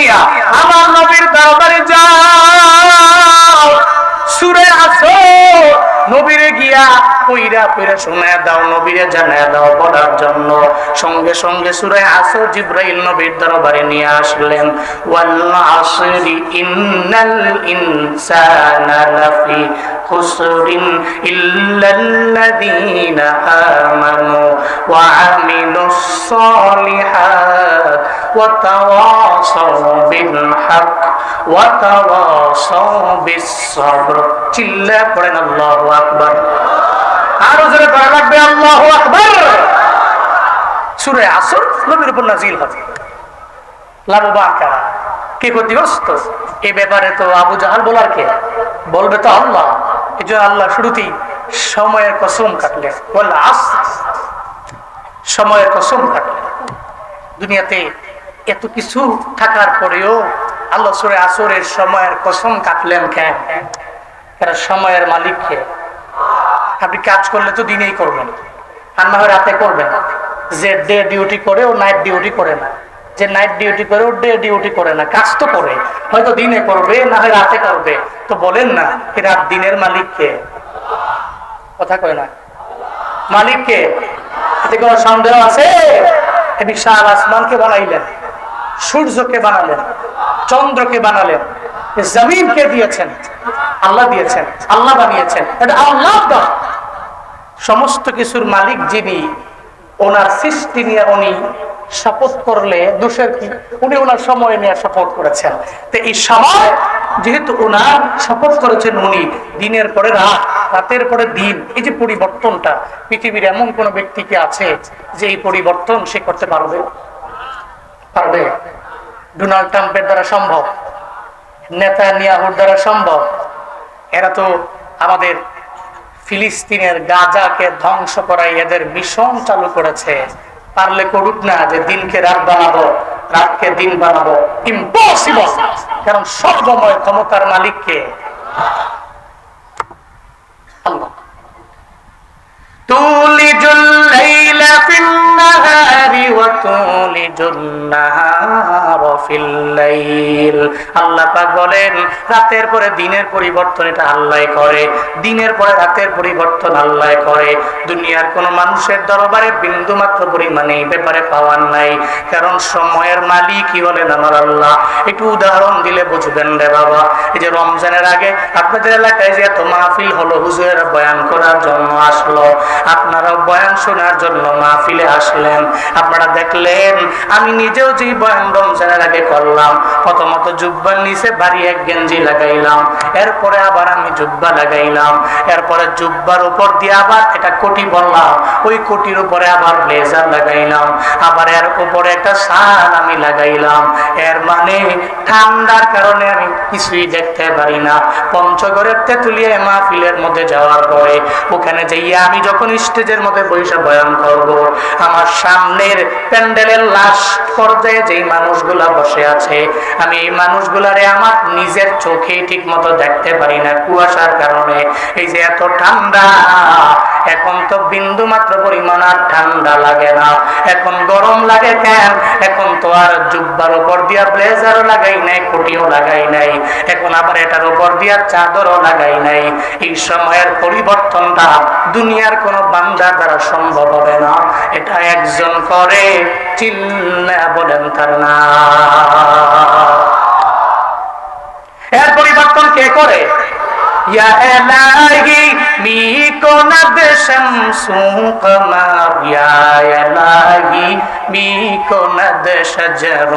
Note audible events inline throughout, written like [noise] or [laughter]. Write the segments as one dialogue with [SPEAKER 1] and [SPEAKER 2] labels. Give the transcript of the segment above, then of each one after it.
[SPEAKER 1] নিয়া আমার নবীর দরবারে যাও। সুরে আসো নবীরে গিয়া কইরা কইরা শোনায় দাও, নবীরে জানায় দাও বলার জন্য। সঙ্গে সঙ্গে সুরে আসো জিব্রাইল নবীর দরবারে নিয়ে আসলেন। ওয়াল আসরি ইন্নাল ইনসানা লাফি খুসরিন ইল্লাল্লাযীনা আমানু ওয়া আমিলুস সালিহাত। কে ক্ষতিগ্রস্ত? এ ব্যাপারে তো আবু জাহাল বলার কে? বলবে তো আল্লাহ। এই জন্য আল্লাহ শুরুতেই সময়ের কসম কাটলেন। বলল আস সময়ের কসম কাটলেন। দুনিয়াতে এত কিছু থাকার পরেও আল্লাহ সুরে আসরের সময়ের কসম কাটলেন কেন? এরা সময়ের মালিক কে? আপনি কাজ করলে তো দিনেই করবেন। আর না হয় রাতে করবেন যে ডে ডিউটি করে ও নাইট ডিউটি করে না। যে নাইট ডিউটি করে ও ডে ডিউটি করে না। কাজ তো করে। হয়তো দিনে করবে না হয় রাতে করবে। তো বলেন না এ রাত দিনের মালিক কে? কথা কয় না। মালিক কে? এতে কোনো সন্দেহ আছে? বিশাল আসমানকে বানাইলেন। সূর্যকে বানালেন, চন্দ্রকে বানালেন, এ জমিনকে দিয়েছেন? আল্লাহ দিয়েছেন, আল্লাহ বানিয়েছেন। আল্লাহ সমস্ত কিছুর মালিক যিনি, ওনার সৃষ্টি নিয়ে উনি শপথ করলে দোষের কি? উনি ওনার সময় নিয়ে শপথ করেছেন। তো এই সময় যেহেতু ওনার শপথ করেছেন উনি, দিনের পরে রাত, রাতের পরে দিন, এই যে পরিবর্তনটা, পৃথিবীর এমন কোন ব্যক্তি কি আছে যে এই পরিবর্তন সে করতে পারবে? পারবে? ডোনাল্ড ট্রাম্পের দ্বারা সম্ভব? নেতা নিয়াহুর দ্বারা সম্ভব? এরা তো আমাদের ফিলিস্তিনের গাজাকে ধ্বংস করাই এদের মিশন চালু করেছে। পারলে করুক না যে দিনকে রাত বানাবো, রাতকে দিন বানাবো। ইম্পসিবল কারণ সর্বময় ক্ষমতার মালিককে আল্লাহ। تولج الليل في النهار وتولج النهار في الليل আল্লাহ পাক বলেন রাতের পরে দিনের পরিবর্তন এটা আল্লাহ করে দিনের পরে রাতের পরিবর্তন আল্লাহ করে দুনিয়ার কোন মানুষের দরবারে বিন্দু মাত্র পরিমাণে এই ব্যাপারে পাওয়ার নাই কারণ সময়ের মালিকই হলেন আমার আল্লাহ একটু উদাহরণ দিলে বুঝবেন রে বাবা এই যে রমজানের আগে আপনাদের এলাকায় যে এত মাহফিল হলো হুজুরের বয়ান করার জন্য আসলো আপনারা বয়ান শোনার জন্য মাহফিলে আসলেন। আপনারা দেখলেন, আমি নিজেও যে বয়ান রমজানের আগে করলাম, প্রথমত জুব্বার নিচে বাড়ি এক গেঞ্জি লাগাইলাম, এরপরে আবার আমি জুব্বা লাগাইলাম, এরপরে জুব্বার উপর দিয়ে আবার এটা কোটি বললাম, ওই কোটির উপরে আবার ব্লেজার লাগাইলাম, আবার এর উপরে একটা শাল আমি লাগাইলাম, এর মানে ঠান্ডার কারণে আমি কিছুই দেখতে পারি না। পঞ্চগড়ের তেতুলিয়া মাহফিলের মধ্যে যাওয়ার পরে, ওখানে যাইয়া আমি যখন স্টেজের মধ্যে বৈশা বয়ান করব। আমার সামনের প্যান্ডেলের লাশ পর্যায়ে যেই মানুষগুলা বসে আছে, আমি এই মানুষগুলারে আমার নিজের চোখে ঠিক মতো দেখতে পারি না কুয়াশার কারণে। এই যে এত ঠান্ডা এখন তো বিন্দু মাত্র পরিমাণ আর ঠান্ডা লাগে না। এখন গরম লাগে কেন? এখন তো আর জুব্বার উপর দিয়া ব্লেজারও লাগাই নাই কোটিও লাগাই নাই। এখন আবার এটার উপর দিয়া চাদরও লাগাই নাই। এই সময়ের পরিবর্তনটা দুনিয়ার কোন বান্দার দ্বারা সম্ভব হবে না। এটা একজন করে চিল্লা বলেন তার না। এর পরিবর্তন কে করে? يا إلهي ميكون بشمس قمر يا إلهي ميكون شجر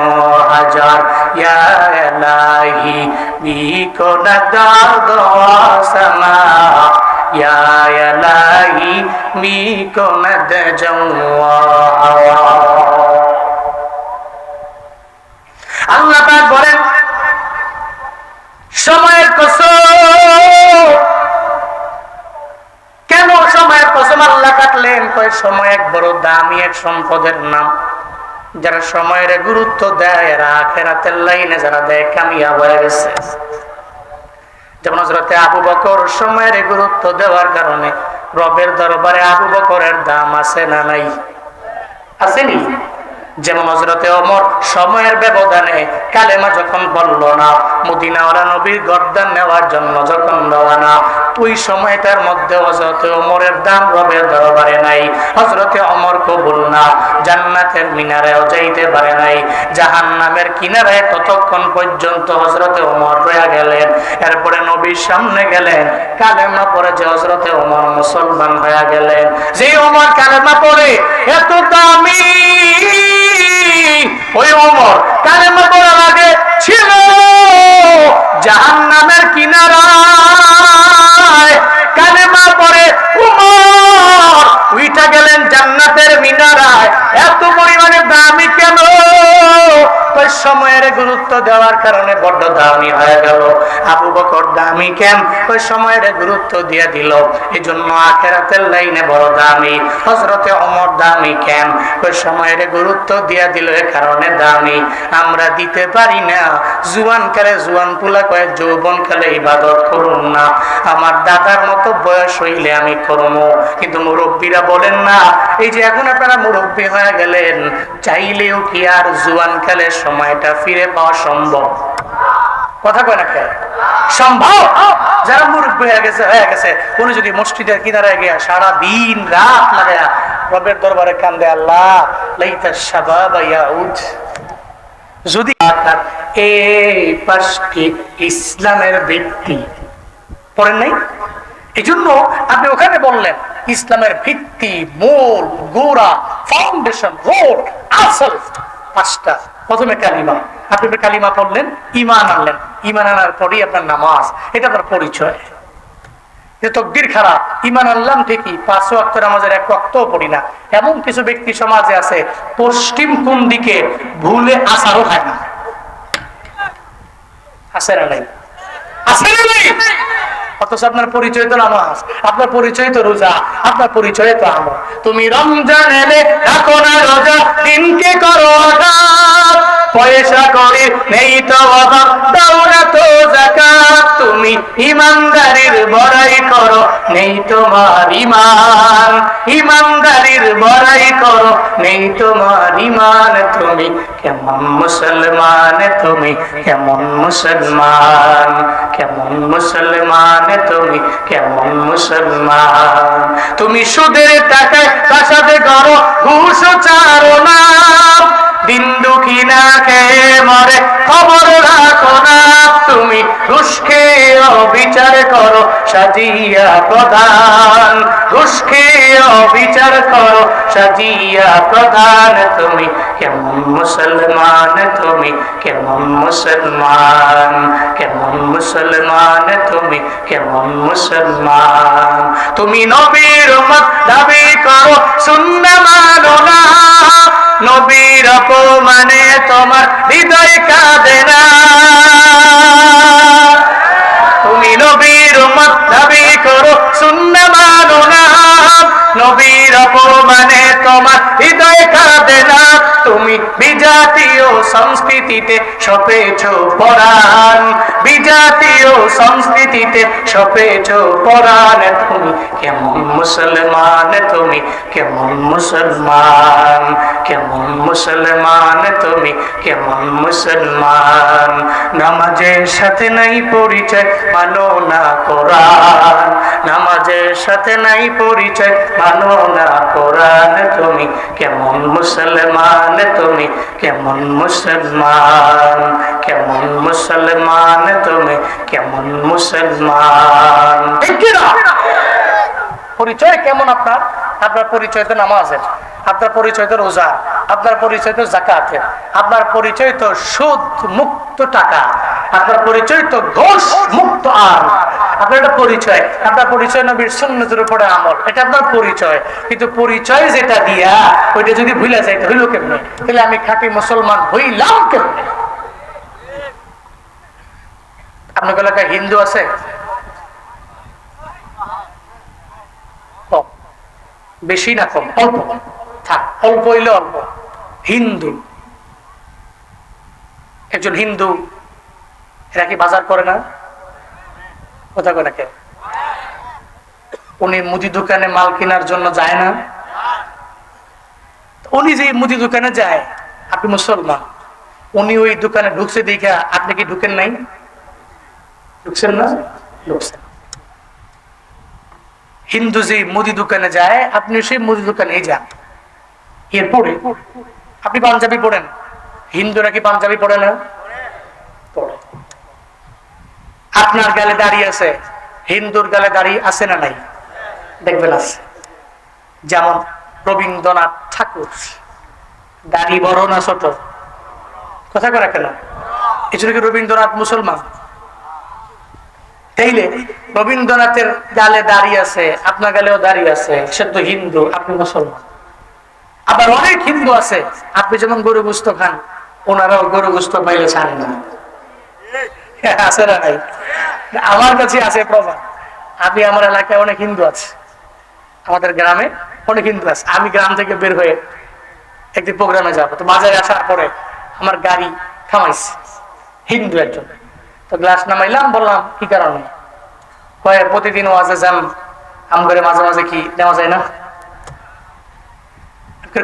[SPEAKER 1] حجر يا إلهي ميكون دارد وسماء يا إلهي ميكون دجوا আল্লাহ পাক বলেন সময়ের কসম সময় এক বড় দামি এক সম্পদের নাম। যারা সময়ের গুরুত্ব দেয়, এরা আখেরাতের লাইনে যারা দেয়, কামিয়াব হয়ে গেছে। যেমন আবু বকর সময়ের গুরুত্ব দেওয়ার কারণে রবের দরবারে আবু বকরের দাম আছে না নাই? আসেনি? যেমন হজরতে অমর সময়ের ব্যবধানে কালেমা যখন বলল না, মদিনাওয়ালা নবীর গর্দান নেওয়ার জন্য যখন রওনা ওই সময়টার মধ্যে হজরতে অমরের দাম রবের দরবারে নাই। হজরতে অমর কবুল না, জান্নাতের মিনারেও যাইতে পারে নাই। জাহান নামের কিনারে ততক্ষণ পর্যন্ত হজরতে অমর রয়ে গেলেন। এরপরে নবীর সামনে গেলেন। কালেমা পরে যে হজরতে অমর মুসলমান হয়ে গেলেন। যে অমর কালেমা পরে এত দামি ওই অমর কালেমা পড়ার আগে ছিল জাহান নামের কিনারায় উমর গেলেন জান্নাতের মিনারায় সময়ের গুরুত্ব দেওয়ার কারণে বড্ড দামি হয়ে গেল। আবু বকর দামি কেন? ওই সময়ের গুরুত্ব দিয়ে দিল। এই জন্য আখেরাতের লাইনে বড় দামি। হজরতে অমর দামি কেন? ওই সময়ের গুরুত্ব দিয়ে দিল এ কারণে দামি। আমরা দিতে পারি না। জুয়ান কালে জুয়ান পুলা কয়ে যৌবন কালে ইবাদত করুন না। আমার দাদার মতো বয়স হইলে আমি করব। কিন্তু মুরব্বীরা বলেন না, এই যে এখন আপনারা মুরব্বী হয়ে গেলেন, চাইলেও কি আর জুয়ান কালের সময়টা ফিরে পাওয়া সম্ভব। কথা কয় না কে? সম্ভব। যারা মুরব্বী হয়ে গেছে হয়ে গেছে উনি যদি মসজিদের কিনারে গিয়া সারা দিন রাত লাগায়া রবের দরবারে কান্দে, আল্লাহ, লাইতা শাবাব ইয়াউদ। যদি আপনার এই পাঁচটি ইসলামের ভিত্তি, পড়েন নাই? এই জন্য আপনি ওখানে বললেন, ইসলামের ভিত্তি, মূল, গোড়া ফাউন্ডেশন রোড আসল পাঁচটা প্রথমে কালিমা। আপনি কালিমা পড়লেন ইমান আনলেন। ইমান আনার পরেই আপনার নামাজ। এটা আপনার পরিচয়। তকদির খারাপ। ইমান আনলাম ঠিকই, পাঁচ ওয়াক্ত নামাজের এক ওয়াক্তও পড়ি না। এমন কিছু ব্যক্তি সমাজে আছে, পশ্চিম কোন দিকে ভুলে আসারও খায় না। না নাই? নাই? অথচ আপনার পরিচয় তো নামাজ, আপনার পরিচয় তো রোজা, আপনার পরিচয় তো আমল। তুমি রমজান এলে এখন রোজা দিনকে করো পয়সা করে, নেই তো অভাব। দাও না তো জাকাত তুমি ইমানদারির বড়াই করো। নেই তোমার ইমান, ইমানদারির বড়াই করো। নেই তোমার ইমান, তুমি কেমন মুসলমান, তুমি কেমন মুসলমান কেমন মুসলমান, তুমি কেমন মুসলমান। তুমি সুদের টাকায় বাসাতে করো ঘুষ চারো না দিন দুঃখী না খেয়ে মরে, খবর রাখো না তুমি। ঘুষ খেয়ে বিচার করো, সাজিয়া প্রধান। ঘুষ খেয়ে বিচার করো, সাজিয়া প্রধান তুমি। কেমন মুসলমান তুমি, কেমন মুসলমান। কেমন মুসলমান তুমি, কেমন মুসলমান। তুমি নবীর উম্মত দাবি করো শূন্য মানো না নবীর অপমানে তোমার হৃদয় কাঁদে না। তুমি নবীর মত দাবি করো শূন্য মানো না। নবীর অপমানে তোমার হৃদয় কাঁদে না তুমি বিজাতীয় সংস্কৃতিতে সপেছ পরাণ। বিজাতীয় সংস্কৃতিতে সপেছ পরাণ। তুমি কেমন মুসলমান? তুমি কেমন মুসলমান? কেমন মুসলমান? তুমি কেমন মুসলমান? নামাজের সাথে নাই পরিচয়, মানো না কোরআন। নামাজের সাথে নাই পরিচয়, মানো না কোরআন। তুমি কেমন মুসলমান? তুমি কেমন মুসলমান কেমন মুসলমান তুমি কেমন মুসলমান? পরিচয় কেমন আপনার আপনার পরিচয় তো নামাজের, আপনার পরিচয় তো রোজা, আপনার পরিচয় তো জাকাতের, আপনার পরিচয় তো সুদ মুক্ত টাকা, আপনার পরিচয় তো ঘোষ মুক্ত আম আপনার একটা পরিচয়, আপনার পরিচয় নবীর উপরে আমল, এটা আপনার পরিচয়। কিন্তু পরিচয় যেটা দিয়া, ওইটা যদি যাইতে হইল কেমনে? তাহলে আমি খাঁটি মুসলমান হইলাম কেমনে? আপনার এলাকায় হিন্দু আছে? বেশি না কম? অল্প। থাক, অল্প হইলে অল্প। হিন্দু। একজন হিন্দু, এরা কি বাজার করে না? কথা করে কে উনি মুদি দোকানে মাল কেনার জন্য যায় না? উনি যে মুদি দোকানে যায়, আপনি মুসলমান। উনি ওই দোকানে ঢুকছে দেখা আপনি কি ঢুকেন নাই? ঢুকছেন না? ঢুকছেন। হিন্দু যে মুদি দোকানে যায়, আপনি সেই মুদি দোকানে যান। এরপরে আপনি পাঞ্জাবি পড়েন? হিন্দুরা কি পাঞ্জাবি পড়ে না? পড়ে। আপনার গালে দাঁড়িয়ে আছে, হিন্দুর গালে দাঁড়িয়ে আছে না নাই? দেখবেন আছে। যেমন রবীন্দ্রনাথ ঠাকুর, দাড়ি বড় না ছোট? কথা করে কেন? জন্য কি রবীন্দ্রনাথ মুসলমান? তাইলে রবীন্দ্রনাথের গালে দাঁড়িয়ে আছে, আপনার গালেও দাঁড়িয়ে আছে, সে তো হিন্দু, আপনি মুসলমান। আবার অনেক হিন্দু আছে, আপনি যেমন গরু গুস্ত খান, ওনারাও গরু গুস্ত পাইলে ছাড়েন না। [laughs] আছে না নাই? আমার কাছে আছে প্রমাণ। আমি আমার এলাকায় অনেক হিন্দু আছে। আমাদের গ্রামে অনেক হিন্দু আছে। আমি গ্রাম থেকে বের হয়ে একটি প্রোগ্রামে যাব। তো বাজারে আসার পরে আমার গাড়ি থামাইছে। হিন্দু একজন। তো গ্লাস নামাইলাম, বললাম, কি কারণে? কয়ে, প্রতিদিন ওয়াজে যান। আম মাঝে মাঝে কি নেওয়া যায় না?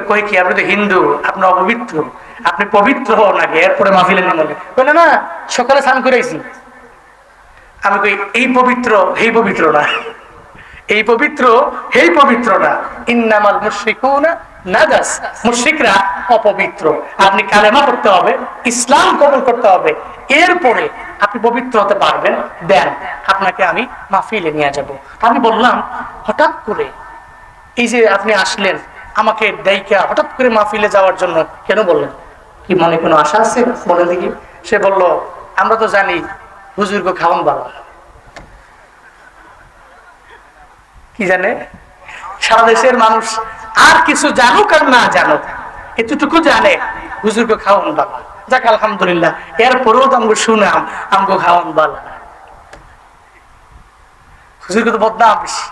[SPEAKER 1] কই, কি? আপনি তো হিন্দু। আপনার অপবিত্র। আপনি পবিত্র হও নাকি এরপরে মাহফিলে নামলে বলে না সকালে স্নান করেছি আমি কই, এই পবিত্র এই পবিত্র না। এই পবিত্র এই পবিত্র না। ইন্নামাল মুশরিকুনা নাজাস। মুশরিকরা অপবিত্র। আপনি কালেমা করতে হবে, ইসলাম কবুল করতে হবে। এরপরে আপনি পবিত্র হতে পারবেন, দেন আপনাকে আমি মাহফিলে নিয়ে যাব। আমি বললাম, হঠাৎ করে এই যে আপনি আসলেন, আমাকে দায়িকা হঠাৎ করে মাহফিলে যাওয়ার জন্য কেন বললেন? কি মনে কোনো আশা আছে? বলে দেখি। সে বলল, আমরা তো জানি হুজুরকে খাওয়ান ভালো কি জানে? সারা দেশের মানুষ আর কিছু জানুক আর না জানুক, এতটুকু জানে হুজুরকে খাওয়ান বাবা যাক, আলহামদুলিল্লাহ, এরপরেও তো আমাকে শুনাম আমাকে খাওয়ান বালা হুজুরকে তো বদনাম বেশি।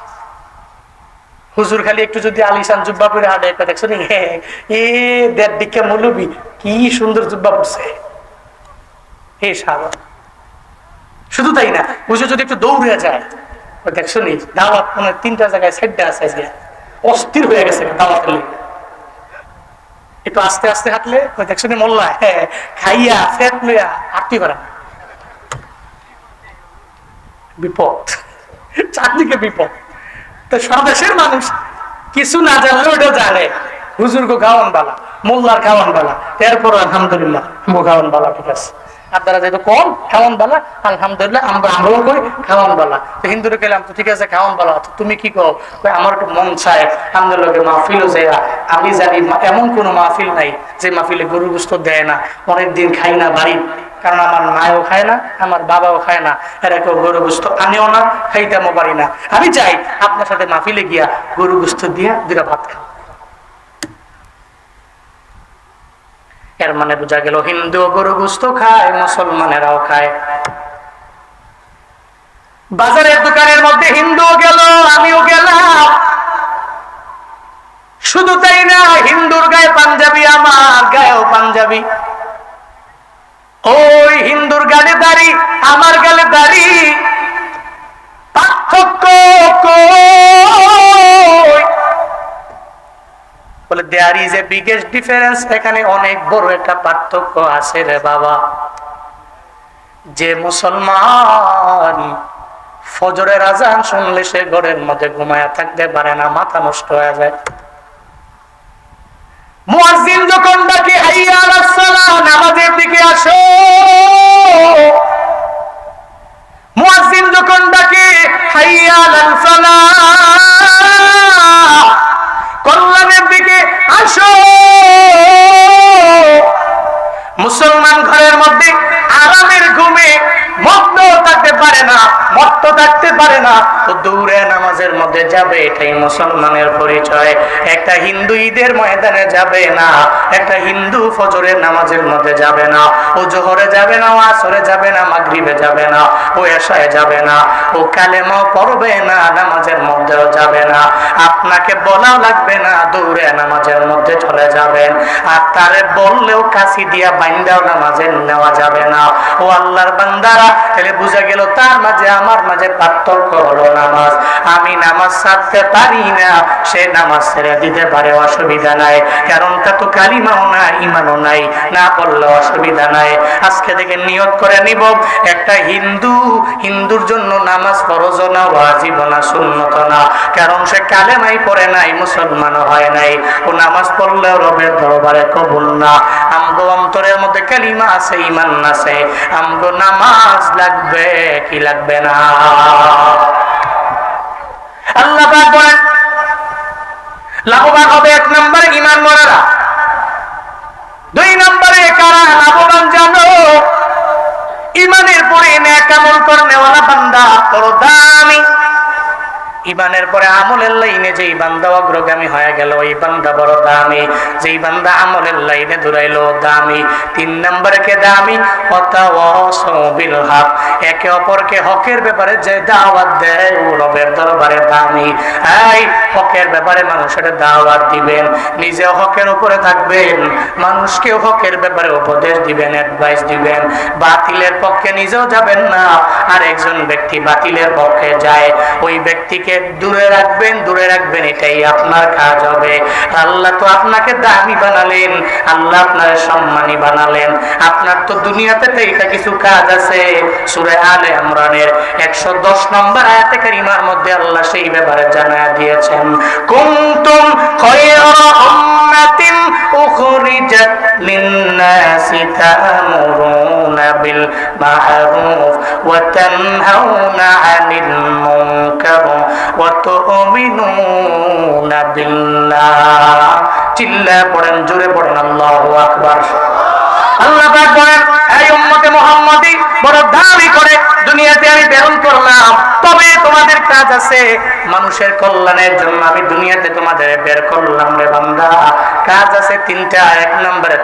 [SPEAKER 1] হুজুর খালি একটু যদি আলিশান জুব্বা পরে হাঁটে একটা দেখছ এ দেড় দিকে মৌলবি, কি সুন্দর জুব্বা পড়ছে হে সারা শুধু তাই না হুজুর যদি একটু দৌড়ে যায় দেখছ নি, দাওয়াত মানে তিনটা জায়গায় আছে অস্থির হয়ে গেছে দাওয়াত একটু আস্তে আস্তে হাঁটলে দেখছ নি মোল্লা খাইয়া ফেট লইয়া হাঁটতে পারে বিপদ। চারদিকে বিপদ। তো স্বদেশের মানুষ কিছু না জানলে ওটা জানে। হুজুর গো খাওয়ান বালা, মোল্লার খাওয়ান বালা। এরপর আলহামদুলিল্লাহ বালা, ঠিক আছে। আপনারা যেহেতু কম, খাওয়ান বালা, আলহামদুলিল্লাহ, আমরা আমরাও করি, খাওয়ান বালা। তো তো ঠিক আছে, খাওয়ান বালা তুমি কি কো কই, আমার একটু মন চায় আমাদের লোকে যায় আমি জানি এমন কোনো মাহফিল নাই যে মাহফিলে গরু গুস্ত দেয় না অনেক দিন খাই না বাড়ি। কারণ আমার মায়ও খায় না, আমার বাবাও খায় না। এরা কেউ গরু গুস্ত আনিও না খাইতেমও পারি না। আমি চাই আপনার সাথে মাহফিলে গিয়া গরু গুস্ত দিয়া দুটা ভাত খাও। এর মানে বোঝা গেল, হিন্দু গরু গুস্ত খায়, মুসলমানেরাও খায়। বাজারের দোকানের মধ্যে হিন্দু গেল, আমিও গেলাম। শুধু তাই না, হিন্দুর গায়ে পাঞ্জাবি আমার, গায়েও পাঞ্জাবি। ওই হিন্দুর গালে দাড়ি, আমার গালে দাড়ি। পার্থক্য বলে বিগেস্ট ডিফারেন্স এখানে অনেক বড় একটা পার্থক্য আছে রে বাবা। যে মুসলমান ফজরের আজান শুনলে সে ঘরের মধ্যে ঘুমায়া থাকতে পারে না, মাথা নষ্ট হয়ে যায়। যখন নামাজের দিকে আসো। মুয়াজ্জিন যখন ডাকে হাইয়া কল্যাণের দিকে আসো। মুসলমান ঘরের মধ্যে আরামের ঘুমে মগ্ন থাকতে পারে না, মত্ত থাকতে পারে না। দৌড়ে নামাজের মধ্যে যাবে, এটাই মুসলমানের পরিচয়। একটা হিন্দু ঈদের ময়দানে যাবে না, একটা হিন্দু ফজরের নামাজের মধ্যে যাবে না। ও জোহরে যাবে না, ও আসরে যাবে না, মাগরিবে যাবে না, ও এশায় যাবে না, ও কালেমাও পড়বে না, নামাজের মধ্যেও যাবে না। আপনাকে বলাও লাগবে না দৌড়ে নামাজের মধ্যে চলে যাবেন। আর তারে বললেও কাশি দিয়া বাইন্দাও নামাজে নেওয়া যাবে না। ও আল্লাহর বান্দারা, তাহলে বুঝা গেল তার মাঝে, আমার মাঝে পার্থক্য হলো নামাজ। আমি নামাজ ছাড়তে পারি না, সে নামাজ ছেড়ে দিতে পারে, অসুবিধা নাই। কারণ তা তো কালিমাও না ইমানও নাই, না পড়লে অসুবিধা নাই। আজকে থেকে নিয়ত করে নিব, একটা হিন্দু, হিন্দুর জন্য নামাজ ফরজ না ওয়াজিব না সুন্নত না। কারণ সে কালেমাই পড়ে নাই, মুসলমানও হয় নাই। ও নামাজ পড়লেও রবের দরবারে কবুল না। আমগো অন্তরের মধ্যে কালিমা আছে ইমান আছে। আমগো নামাজ লাগবে, কি লাগবে না? আল্লাহ পাক বলেন, লাভবান হবে এক নম্বরে ইমান মরারা দুই নম্বরে কারা লাভবান জানো? ইমানের পরে ন্যাক আমল করনেওয়ালা বান্দা, বড় দামি। ইমানের পরে আমলের লাইনে যেই বান্দা অগ্রগামী হয়ে গেল, ওই বান্দা বড় দামি। যেই বান্দা আমলের লাইনে দূরাইলো দামি। তিন নম্বরে কে দামি বিল হক। একে অপরকে হকের ব্যাপারে যে দাওয়াত দেয়, ও রবের দরবারে দামি। এই হকের ব্যাপারে মানুষের দাওয়াত দিবেন। নিজে হকের উপরে থাকবেন। মানুষকে হকের ব্যাপারে উপদেশ দিবেন অ্যাডভাইস দিবেন। বাতিলের পক্ষে নিজেও যাবেন না। আর একজন ব্যক্তি বাতিলের পক্ষে যায়। ওই ব্যক্তিকে দূরে রাখবেন দূরে রাখবেন, এটাই আপনার কাজ হবে। আল্লাহ তো আপনাকে দামি বানালেন, আল্লাহ আপনার সম্মানী বানালেন। আপনার তো দুনিয়াতে এটা কিছু কাজ আছে। সুরে আলে আমরানের একশো দশ নম্বর আয়াতে কারিমার মধ্যে আল্লাহ সেই ব্যাপারে জানা দিয়েছেন কুমতুম খায়রা উম্মাতিন বিল মা'রুফ ওয়া তানহাউনা 'আনিল মুনকার ওয়া তু'মিনুনা বিল্লাহ চিল্লা পড়েন, জোরে পড়েন, আল্লাহ আকবার। আল্লাহ এই উম্মতে বড় দাবি করে দুনিয়াতে আমি করলাম। তবে তোমাদের কাজ আছে। মানুষের কল্যাণের জন্য আমি দুনিয়াতে তোমাদের বের করলাম রে বান্দা। কাজ আছে তিনটা। এক নম্বরে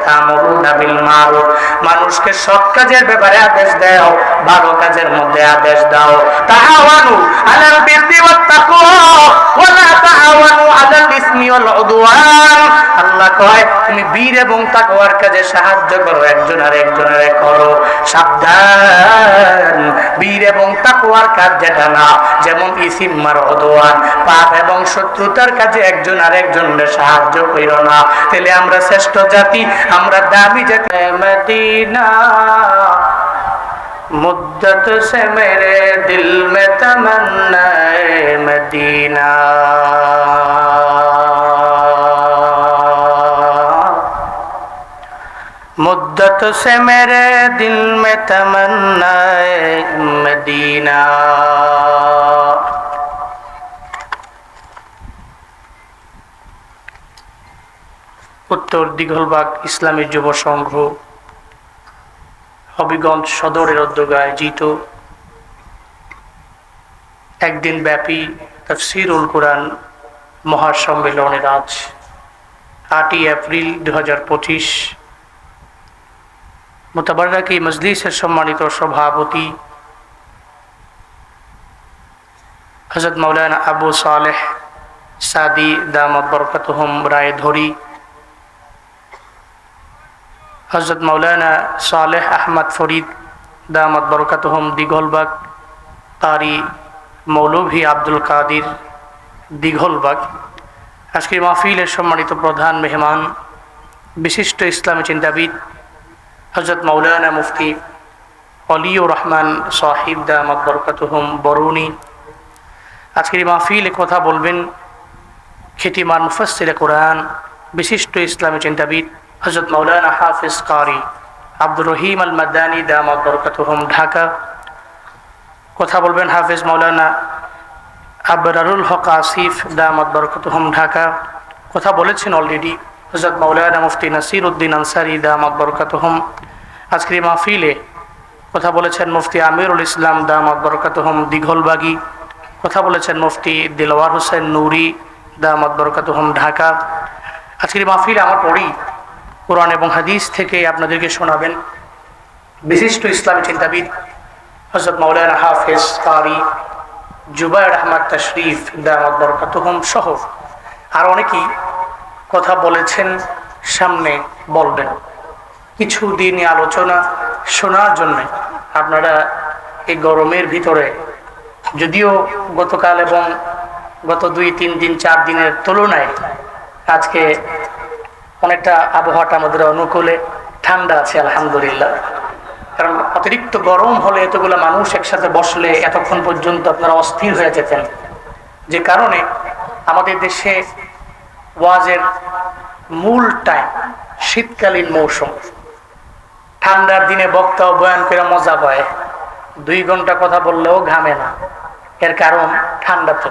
[SPEAKER 1] মারুফ। মানুষকে সৎ কাজের ব্যাপারে আদেশ দাও, ভালো কাজের মধ্যে আদেশ দাও। তাআওয়ানু আলাল তাকওয়া ওয়ালা তাআওয়ানু আলাল ইসমি ওয়াল উদওয়ান। আল্লাহ কয়, তুমি বীর এবং তাকওয়ার কাজে সাহায্য করো। একজন আর একজন আর করো। সাবধান। বীর এবং তাকুয়ার কাজ যেটা না, যেমন ইসিম্মার অদোয়ান পাপ এবং শত্রুতার কাজে একজন আর একজন সাহায্য করিল না। তাহলে আমরা শ্রেষ্ঠ জাতি, আমরা দামি জাতি। মদিনা مدت সে মেরে দিল মে تمنا مدینہ मुद्दत से मेरे दिल में तमन्ना मदीना উত্তর দিঘলবাগ ইসলামী যুব সংঘ হবিগঞ্জ সদরের উদ্যোগে আয়োজিত একদিন ব্যাপী তফসিরুল কোরআন মহাসম্মেলনের আজ আটই এপ্রিল দু হাজার পঁচিশ মোতাবারকি মজলিসের সম্মানিত সভাপতি হজরত মৌলানা আবু সালেহ সাদি দামদ বরকতহম রায় ধরি। হজরত মৌলানা সালেহ আহমদ ফরিদ দামদ বরকতহম দিঘলবাগ তারি মৌলভী আব্দুল কাদির দিঘলবাগ। আজকের মাহফিলের সম্মানিত প্রধান মেহমান, বিশিষ্ট ইসলামী চিন্তাবিদ হজরত মৌলানা মুফতি অলিউর রহমান সাহিব দামদ বরকতহম বরুণী। আজকের মাহফিলে কথা বলবেন খ্যাতিমান মুফাসির কোরআন, বিশিষ্ট ইসলামী চিন্তাবিদ হজরত মৌলানা হাফিজ কারি আব্দুর রহিম আল মাদানী দামদ বরকতহম ঢাকা। কথা বলবেন হাফিজ মৌলানা আবরারুল হক আসিফ দামদ বরকতহম ঢাকা। কথা বলেছেন অলরেডি হজরত মৌলানা মুফতি নাসির উদ্দিন আনসারি দামদ বরকতহম। আজকের মাহফিলে কথা বলেছেন মুফতি আমিরুল ইসলাম দামদ বরকতহম দিঘলবাগি। কথা বলেছেন মুফতি দিলওয়ার হোসেন নুরি দামদ বরকতহম ঢাকা। আজকের মাহফিলে আমার পড়ি কোরআন এবং হাদিস থেকে আপনাদেরকে শোনাবেন বিশিষ্ট ইসলামী চিন্তাবিদ হজরত মৌলানা হাফেজ কারি জুবাইর আহমদ তশরিফ দামদ বরকতহম সহ। আর অনেকেই কথা বলেছেন সামনে বলবেন। কিছু দিনই আলোচনা শোনার জন্য আপনারা এই গরমের ভিতরে, যদিও গতকাল এবং গত দুই, তিন দিন, চার দিনের তুলনায় আজকে অনেকটা আবহাওয়াটা আমাদের অনুকূলে, ঠান্ডা আছে আলহামদুলিল্লাহ। কারণ অতিরিক্ত গরম হলে এতগুলো মানুষ একসাথে বসলে এতক্ষণ পর্যন্ত আপনারা অস্থির হয়ে যেতেন। যে কারণে আমাদের দেশে ওয়াজের মূল টাইম শীতকালীন মৌসুম। ঠান্ডার দিনে বক্তা বয়ান করে মজা পায়। দুই ঘণ্টা কথা বললেও ঘামে না। এর কারণ ঠান্ডা তো।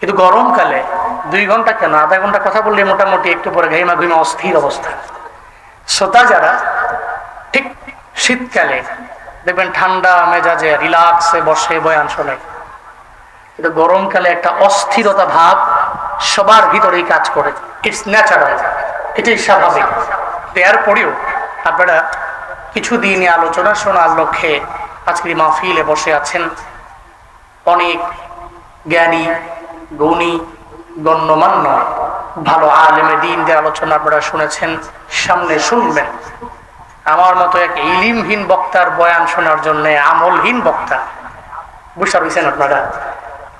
[SPEAKER 1] কিন্তু গরমকালে দুই ঘণ্টা কেন? আধা ঘণ্টা কথা বললে মোটামুটি একটু পরে ঘাইমা ঘুমা অস্থির অবস্থা। শ্রোতা যারা, ঠিক শীতকালে দেখবেন ঠান্ডা মেজাজে রিল্যাক্সে বসে বয়ান শোনে কিন্তু গরমকালে একটা অস্থিরতা ভাব সবার ভিতরেই কাজ করে। ইটস ন্যাচারাল এটাই স্বাভাবিক। দেওয়ার পরেও আপনারা কিছু দিনে আলোচনা শোনার লক্ষ্যে আজকের মাহফিলে বসে আছেন। অনেক জ্ঞানী, গুণী, গণ্যমান্য, ভালো আলেমে দিন দিনদের আলোচনা আপনারা শুনেছেন, সামনে শুনবেন। আমার মতো এক ইলিমহীন বক্তার বয়ান শোনার জন্য আমলহীন বক্তা। বুঝতে পারছেন আপনারা?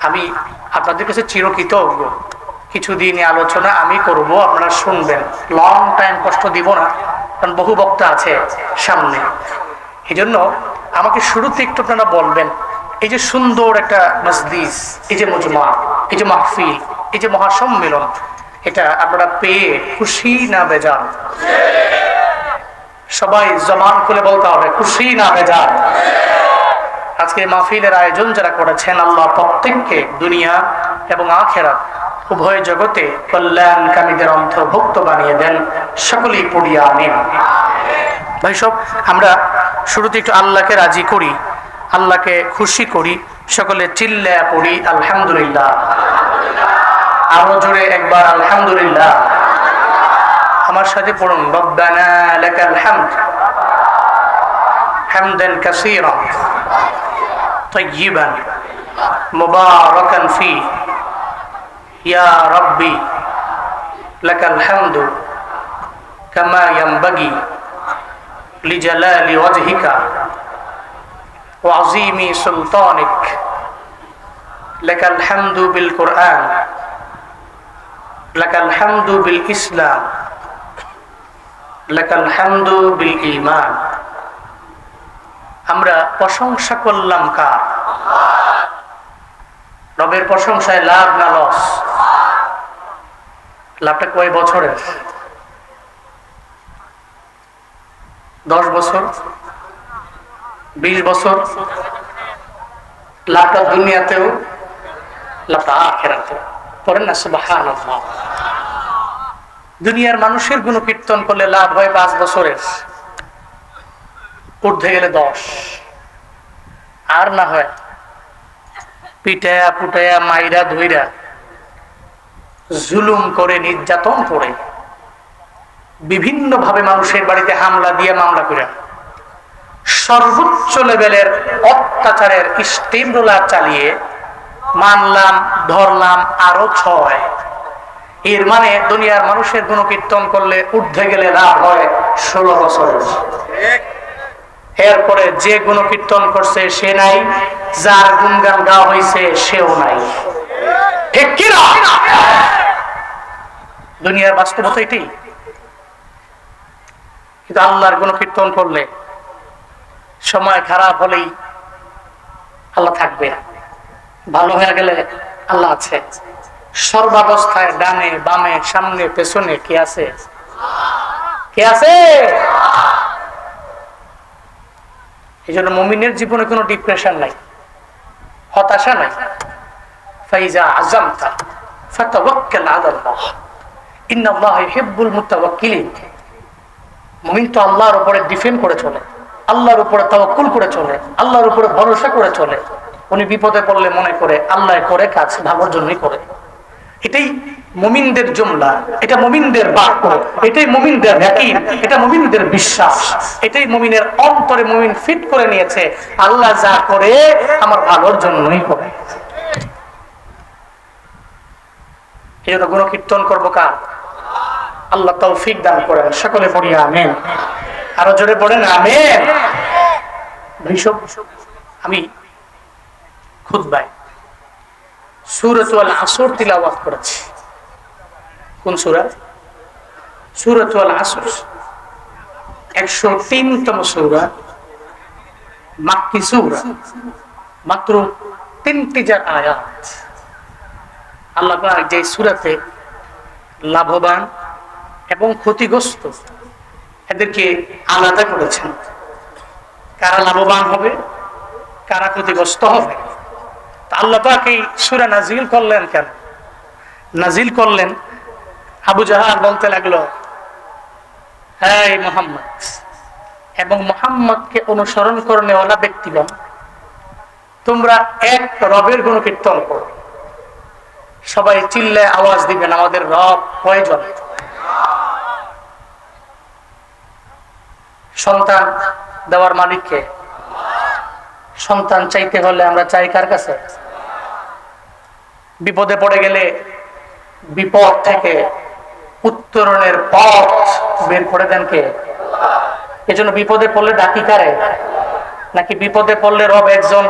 [SPEAKER 1] আমি আপনাদের কাছে চিরকৃতজ্ঞ। কিছুদিন আলোচনা আমি করব, আপনারা শুনবেন। লং টাইম কষ্ট দিব না, কারণ বহু বক্তা আছে সামনে। এই জন্য আমাকে শুরুতে একটু আপনারা বলবেন, এই যে সুন্দর একটা মসজিদ এই যে মজমা, এই যে মাহফিল, এই যে মহাসম্মেলন, এটা আপনারা পেয়ে খুশি না বেজান সবাই জমান খুলে বলতে হবে, খুশি না বেজান আজকে মাহফিলের আয়োজন যারা করেছেন, আল্লাহ প্রত্যেককে দুনিয়া এবং আখেরা উভয় জগতে কল্যাণকামীদের অন্তর্ভুক্ত বানিয়ে দেন। সকলেই পড়িয়া আমিন। ভাই সব, আমরা শুরুতে একটু আল্লাহকে রাজি করি, আল্লাহকে খুশি করি, সকলে চিল্লা পড়ি, আলহামদুলিল্লাহ। আরও জোরে একবার, আলহামদুলিল্লাহ। আমার সাথে পড়ুন, রব্বানা লাকাল হামদ। হামদান কাসীরা। طيبا مباركا فيه. يا ربي لك الحمد كما ينبغي لجلال وجهك وعظيم سلطانك. لك الحمد بالقرآن لك الحمد بالإسلام لك الحمد بالإيمان. আমরা প্রশংসা করলাম কার? রবের প্রশংসায় লাভ না লস? লাভটা কয় বছরের? দশ বছর? বিশ বছর? লাভটা দুনিয়াতেও, লাভটা আখেরাতেও। পড়েন না সুবাহান দুনিয়ার মানুষের গুণ কীর্তন করলে লাভ হয় পাঁচ বছরের। উঠতে গেলে দশ। আর না হয় পিটায়া পুটায়া মাইরা ধুইরা জুলুম করে নির্যাতন করে বিভিন্ন ভাবে মানুষের বাড়িতে হামলা দিয়ে মামলা করে। সর্বোচ্চ লেভেলের অত্যাচারের স্টিম চালিয়ে মানলাম, ধরলাম আরও ছয়। এর মানে দুনিয়ার মানুষের গুণ কীর্তন করলে ঊর্ধ্বে গেলে লাভ হয় ষোলো বছর এরপরে যে গুণ কীর্তন করছে, সে নাই। যার গুণগান গাওয়া হয়েছে সেও নাই। দুনিয়ার বাস্তবতা এটাই। কিন্তু আল্লাহর গুণ কীর্তন করলে সময় খারাপ হলেই আল্লাহ থাকবে ভালো হয়ে গেলে আল্লাহ আছে। সর্বাবস্থায় ডানে, বামে, সামনে, পেছনে কে আছে? কে আছে? এই জন্য মমিনের জীবনে কোনো ডিপ্রেশন নাই। হতাশা নাই। ফাইজা তো আল্লাহর উপরে ডিফেন্ড করে চলে, আল্লাহর উপরে তাওয়াক্কুল করে চলে, আল্লাহর উপরে ভরসা করে চলে। উনি বিপদে পড়লে মনে করে, আল্লাহ করে, কাজ ভালোর জন্যই করে। এটাই মুমিনদের জুমলা, এটা মুমিনদের বাক্য, এটাই মুমিনদের এটা মুমিনদের বিশ্বাস, এটাই মুমিনের অন্তরে মুমিন ফিট করে নিয়েছে, আল্লাহ যা করে আমার ভালোর জন্যই করে। করব কার? আল্লাহ দান করেন, সকলে পড়ি, আমেন। আরও জোরে পড়েন, আমেন। আমি খুদ্বায় সুরত আল আসর তিলাওয়াত করেছি। কোন সুরা? সুরত আসর। একশো তিনতম সৌরা, মাক্কি সৌরা। মাত্র তিনটি যার আয়াত। আল্লাহ যে সুরাতে লাভবান এবং ক্ষতিগ্রস্ত এদেরকে আলাদা করেছেন। কারা লাভবান হবে, কারা ক্ষতিগ্রস্ত হবে? আল্লাহ পাক সুরা নাজিল করলেন কেন? নাজিল করলেন? আবু জাহাল বলতে লাগল হ্যাঁ মোহাম্মদ, এবং মোহাম্মদকে অনুসরণ করে নেওয়ালা ব্যক্তিগণ, তোমরা এক রবের গুণ কীর্তন করো। সবাই চিল্লে আওয়াজ দিবেন, আমাদের রব প্রয়োজন সন্তান দেওয়ার মালিককে? সন্তান চাইতে হলে আমরা চাই কার কাছে? বিপদে পড়ে গেলে বিপদ থেকে উত্তরণের পথ বের করে দেন কে এজন্য বিপদে পড়লে ডাকি কারে নাকি বিপদে পড়লে রব একজন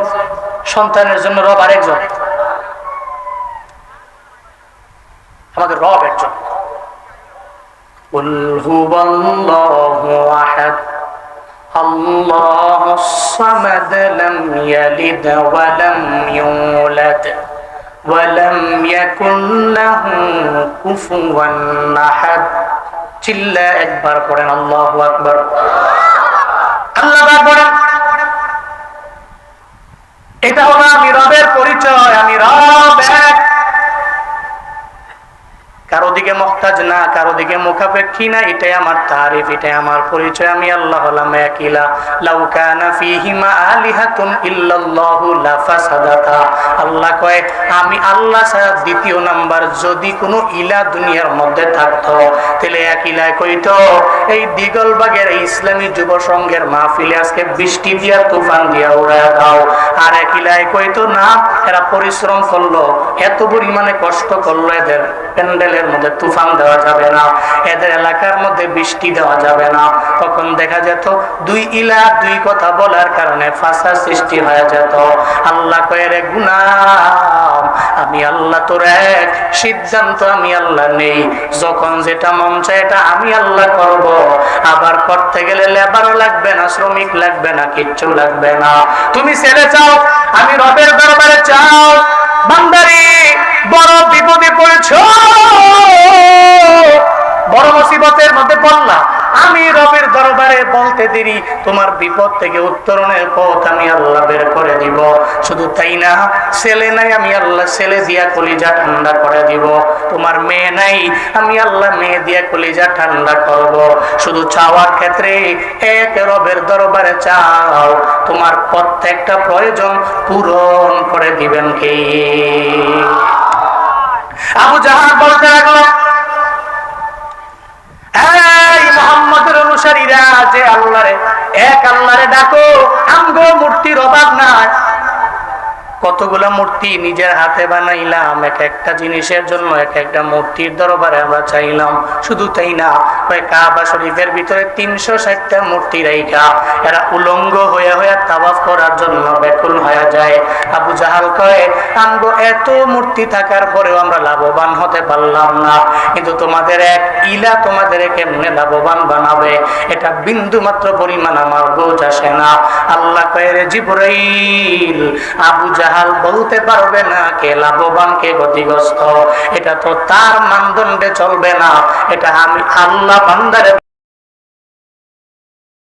[SPEAKER 1] সন্তানের জন্য রব আরেকজন আমাদের রব একজন قل هو الله أحد الله الصمد لم يلد ولم يولد ولم يكن له كفوا أحد চিল্লা একবার পড়েন আল্লাহু আকবার আল্লাহ পাক বলেন এটা হলো আমি রবের পরিচয় আমি রব এক কারো দিকে মহতাজ না, কারও দিকে মুখাপেক্ষী না, এটাই আমার তারিফ, এটাই আমার পরিচয়। আমি আল্লাহ আল্লাহ আমি আল্লাহ দ্বিতীয় নাম্বার যদি কোনো ইলা দুনিয়ার মধ্যে তাহলে এক ইলায় এই দিগলবাগের ইসলামী যুব সংঘের মাহফিলে আজকে বৃষ্টি দিয়া, তুফান দিয়া উড়ায় দাও। আর এক ইলায় কইতো, না, এরা পরিশ্রম করল, এত পরিমাণে কষ্ট করল এদের প্যান্ডেলের মধ্যে তুফান দেওয়া যাবে না। এদের এলাকার মধ্যে বৃষ্টি দেওয়া যাবে না। তখন দেখা যেত দুই ইলা দুই কথা বলার কারণে ফাঁসা সৃষ্টি হয়ে যেত। আল্লাহ কয়ের গুনাম আমি আল্লাহ তোর এক, সিদ্ধান্ত আমি আল্লাহ নেই। যখন যেটা মন চায় এটা আমি আল্লাহ করব। আবার করতে গেলে লেবারও লাগবে না, শ্রমিক লাগবে না, কিচ্ছু লাগবে না। তুমি ছেড়ে চাও আমি রবের দরবারে চাও বান্দারি বড় বিপদে পড়েছ। বড় মুসিবতের মধ্যে পড়লা আমি রবের দরবারে বলতে দেরি, তোমার বিপদ থেকে উত্তরণের পথ আমি আল্লাহ বের করে দিব। শুধু তাই না, ছেলে নাই, আমি আল্লাহ ছেলে দিয়া কলিজা ঠান্ডা করে দিব। তোমার মেয়ে নাই, আমি আল্লাহ মেয়ে দিয়া কলিজা ঠান্ডা করব। শুধু চাওয়ার ক্ষেত্রে এক রবের দরবারে চাও। তোমার প্রত্যেকটা প্রয়োজন পূরণ করে দিবেন কে? আবু জাহান বলতে লাগল, এই মোহাম্মদের অনুসারীরা যে আল্লাহরে, এক আল্লাহরে ডাকো, আমগো মূর্তির অভাব নাই। কতগুলা মূর্তি নিজের হাতে বানাইলাম, এক একটা জিনিসের জন্য এক একটা মূর্তির দরবারে আমরা চাইলাম। শুধু তাই না, ওই কাবা শরীফের ভিতরে তিনশো ষাটটা মূর্তি রাইকা এরা উলঙ্গ হয়ে হয়ে তাওয়াফ করার জন্য ব্যাকুল হয়ে যায়। আবু জাহাল কয়ে আমগো এত মূর্তি থাকার পরেও আমরা লাভবান হতে পারলাম না। কিন্তু তোমাদের এক ইলা তোমাদের কেমনে লাভবান বানাবে? এটা বিন্দু মাত্র পরিমাণ আমার বোঝ আসে না। আল্লাহ কয়ে, রে জিবরাইল, আবু জাহাল বলতে পারবে না, কে লাভবান, কে ক্ষতিগ্রস্ত। এটা তো তার মানদণ্ডে চলবে না। এটা আমি আল্লাহ বান্দারে